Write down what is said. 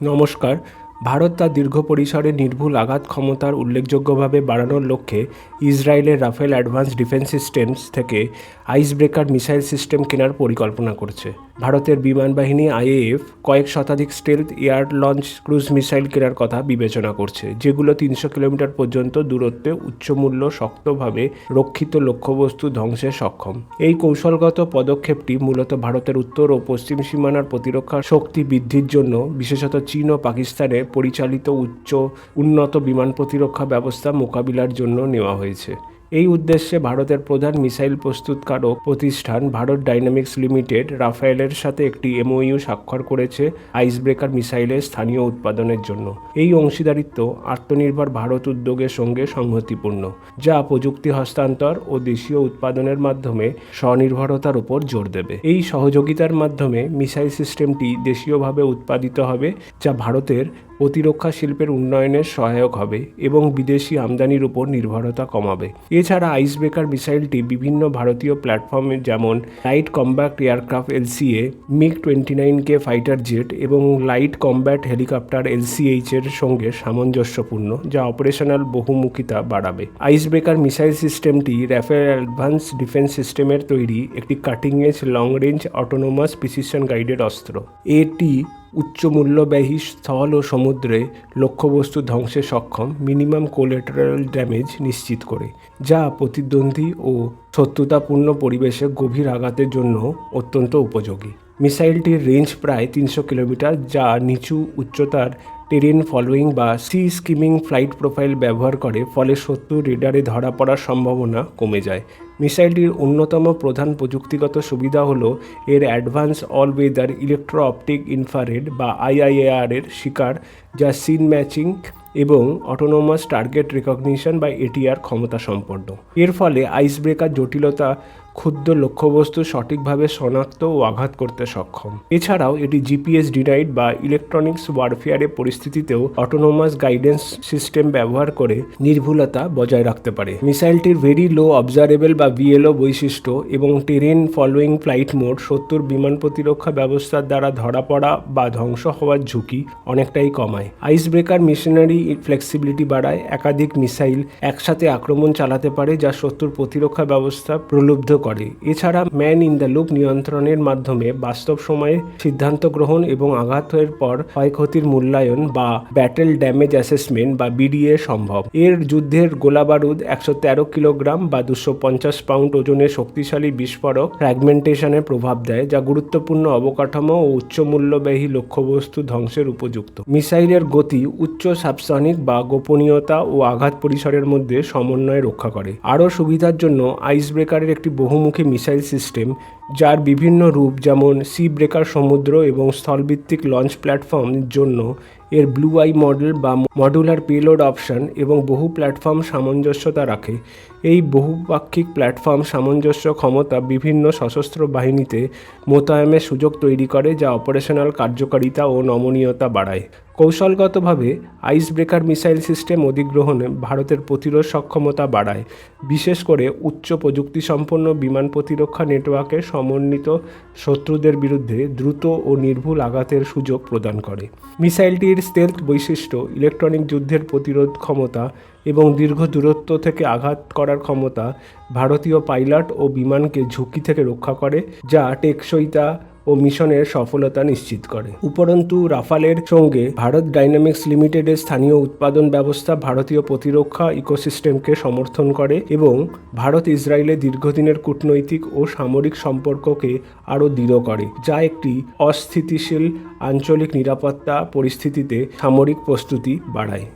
নমস্কার। ভারত তার দীর্ঘ পরিসরে নির্ভুল আঘাত ক্ষমতার উল্লেখযোগ্যভাবে বাড়ানোর লক্ষ্যে ইসরায়েলের রাফেল অ্যাডভান্স ডিফেন্স সিস্টেমস থেকে আইস ব্রেকার মিসাইল সিস্টেম কেনার পরিকল্পনা করছে। ভারতের বিমান বাহিনী আইএএফ কয়েক শতাধিক stealth air launch cruise missile কেনার কথা বিবেচনা করছে, যেগুলো তিনশো কিলোমিটার পর্যন্ত দূরত্বে উচ্চমূল্য, শক্তভাবে রক্ষিত লক্ষ্যবস্তু ধ্বংসে সক্ষম। এই কৌশলগত পদক্ষেপটি মূলত ভারতের উত্তর ও পশ্চিম সীমানার প্রতিরক্ষা শক্তি বৃদ্ধির জন্য, বিশেষত চীন ও পাকিস্তানে পরিচালিত উচ্চ উন্নত বিমান প্রতিরক্ষা ব্যবস্থা মোকাবিলার জন্য নেওয়া হয়েছে। এই উদ্দেশ্যে ভারতের প্রধান মিসাইল প্রস্তুতকারক প্রতিষ্ঠান ভারত ডাইনামিক্স লিমিটেড রাফায়েলের সাথে একটি এমওইউ স্বাক্ষর করেছে আইসব্রেকার মিসাইলের স্থানীয় উৎপাদনের জন্য। এই অংশীদারিত্ব আত্মনির্ভর ভারত উদ্যোগের সঙ্গে সংহতিপূর্ণ, যা প্রযুক্তি হস্তান্তর ও দেশীয় উৎপাদনের মাধ্যমে স্বনির্ভরতার উপর জোর দেবে। এই সহযোগিতার মাধ্যমে মিসাইল সিস্টেমটি দেশীয়ভাবে উৎপাদিত হবে, যা ভারতের প্রতিরক্ষা শিল্পের উন্নয়নে সহায়ক হবে এবং বিদেশি আমদানির উপর নির্ভরতা কমাবে। এছাড়া আইসব্রেকার মিসাইলটি বিভিন্ন ভারতীয় প্ল্যাটফর্মে যেমন light combat aircraft LCA MiG twenty nine K fighter jet এবং লাইট কম্ব্যাট হেলিকপ্টার এলসিএইচ এর সঙ্গে সামঞ্জস্যপূর্ণ, যা অপারেশনাল বহুমুখিতা বাড়াবে। আইসব্রেকার মিসাইল সিস্টেমটি র্যাফেল অ্যাডভান্স ডিফেন্স সিস্টেমের তৈরি একটি cutting edge long range autonomous precision guided অস্ত্র। এটি উচ্চ মূল্যব্যয়ী স্থল ও সমুদ্রে লক্ষ্যবস্তু ধ্বংসে সক্ষম মিনিমাম কোলেটারাল ড্যামেজ নিশ্চিত করে, যা প্রতিদ্বন্দ্বী ও শত্রুতাপূর্ণ পরিবেশে গভীর আঘাতের জন্য অত্যন্ত উপযোগী। মিসাইলটির রেঞ্জ প্রায় তিনশো কিলোমিটার, যা নিচু উচ্চতার টেরেন ফলোয়িং বা সি স্কিমিং ফ্লাইট প্রোফাইল ব্যবহার করে, ফলে শত্রু রেডারে ধরা পড়ার সম্ভাবনা কমে যায়। মিসাইলটির অন্যতম প্রধান প্রযুক্তিগত সুবিধা হল এর advance all weather electro optic infrared বা আইআইএআর এর শিকার, যা সিন ম্যাচিং এবং অটোনোমাস টার্গেট রেকগনিশন বা এটিআর ক্ষমতা সম্পন্ন। এর ফলে আইসব্রেকার জটিলতা, ক্ষুদ্র লক্ষ্যবস্তু সঠিকভাবে শনাক্ত ও আঘাত করতে সক্ষম। এছাড়াও এটি জিপিএস ডিনাইড বা ইলেকট্রনিক্স ওয়ারফেয়ারের পরিস্থিতিতেও অটোনোমাস গাইডেন্স সিস্টেম ব্যবহার করে নির্ভুলতা বজায় রাখতে পারে। মিসাইলটির ভেরি লো অবজারেবল বা ভিএলও বৈশিষ্ট্য এবং টেরেন ফলোয়িং ফ্লাইট মোড শত্রুর বিমান প্রতিরক্ষা ব্যবস্থার দ্বারা ধরা পড়া বা ধ্বংস হওয়ার ঝুঁকি অনেকটাই কমায়। আইস ব্রেকার মিশনারি ফ্লেক্সিবিলিটি বাড়ায়, একাধিক মিসাইল একসাথে আক্রমণ চালাতে পারে যা শত্রুর প্রতিরক্ষা ব্যবস্থা প্রলুব্ধ করে। এছাড়া ম্যান ইন দ্য লুপ নিয়ন্ত্রণের মাধ্যমে বাস্তব সময়ে সিদ্ধান্ত গ্রহণ এবং আঘাতের পর ক্ষয়ক্ষতির মূল্যায়ন বা ব্যাটেল ড্যামেজ অ্যাসেসমেন্ট বা বিডিএ সম্ভব। এর যুদ্ধের গোলাবারুদ একশো তেরো কিলোগ্রাম বা দুশো পঞ্চাশ পাউন্ড ওজনের শক্তিশালী বিস্ফোরক ফ্র্যাগমেন্টেশনের প্রভাব দেয়, যা গুরুত্বপূর্ণ অবকাঠামো ও উচ্চ মূল্যব্যয়ী লক্ষ্যবস্তু ধ্বংসের উপযুক্ত। মিসাইলের গতি উচ্চ সাবসনিক বা গোপনীয়তা ও আঘাত পরিসরের মধ্যে সমন্বয় রক্ষা করে। আরও সুবিধার জন্য আইস ব্রেকারের একটি বহুমুখী মিসাইল সিস্টেম যার বিভিন্ন রূপ যেমন সি ব্রেকার সমুদ্র এবং স্থলভিত্তিক লঞ্চ প্ল্যাটফর্মের জন্য এর ব্লু আই মডেল বা মডুলার পেলোড অপশন এবং বহু প্ল্যাটফর্ম সামঞ্জস্যতা রাখে। এই বহুপাক্ষিক প্ল্যাটফর্ম সামঞ্জস্য ক্ষমতা বিভিন্ন সশস্ত্র বাহিনীতে মোতায়েনের সুযোগ তৈরি করে যা অপারেশনাল কার্যকারিতা ও নমনীয়তা বাড়ায়। কৌশলগতভাবে আইস ব্রেকার মিসাইল সিস্টেম অধিগ্রহণে ভারতের প্রতিরোধ সক্ষমতা বাড়ায়, বিশেষ করে উচ্চ প্রযুক্তিসম্পন্ন বিমান প্রতিরক্ষা নেটওয়ার্কে সমন্বিত শত্রুদের বিরুদ্ধে দ্রুত ও নির্ভুল আঘাতের সুযোগ প্রদান করে। মিসাইলটির স্টেলথ বৈশিষ্ট্য ইলেকট্রনিক যুদ্ধের প্রতিরোধ ক্ষমতা এবং দীর্ঘ দূরত্ব থেকে আঘাত করার ক্ষমতা ভারতীয় পাইলট ও বিমানকে ঝুঁকি থেকে রক্ষা করে, যা টেকসইতা ও মিশনের সফলতা নিশ্চিত করে। উপরন্তু, রাফালের সঙ্গে ভারত ডাইনামিক্স লিমিটেডের স্থানীয় উৎপাদন ব্যবস্থা ভারতীয় প্রতিরক্ষা ইকোসিস্টেমকে সমর্থন করে এবং ভারত ইসরায়েলের দীর্ঘদিনের কূটনৈতিক ও সামরিক সম্পর্ককে আরও দৃঢ় করে, যা একটি অস্থিতিশীল আঞ্চলিক নিরাপত্তা পরিস্থিতিতে সামরিক প্রস্তুতি বাড়ায়।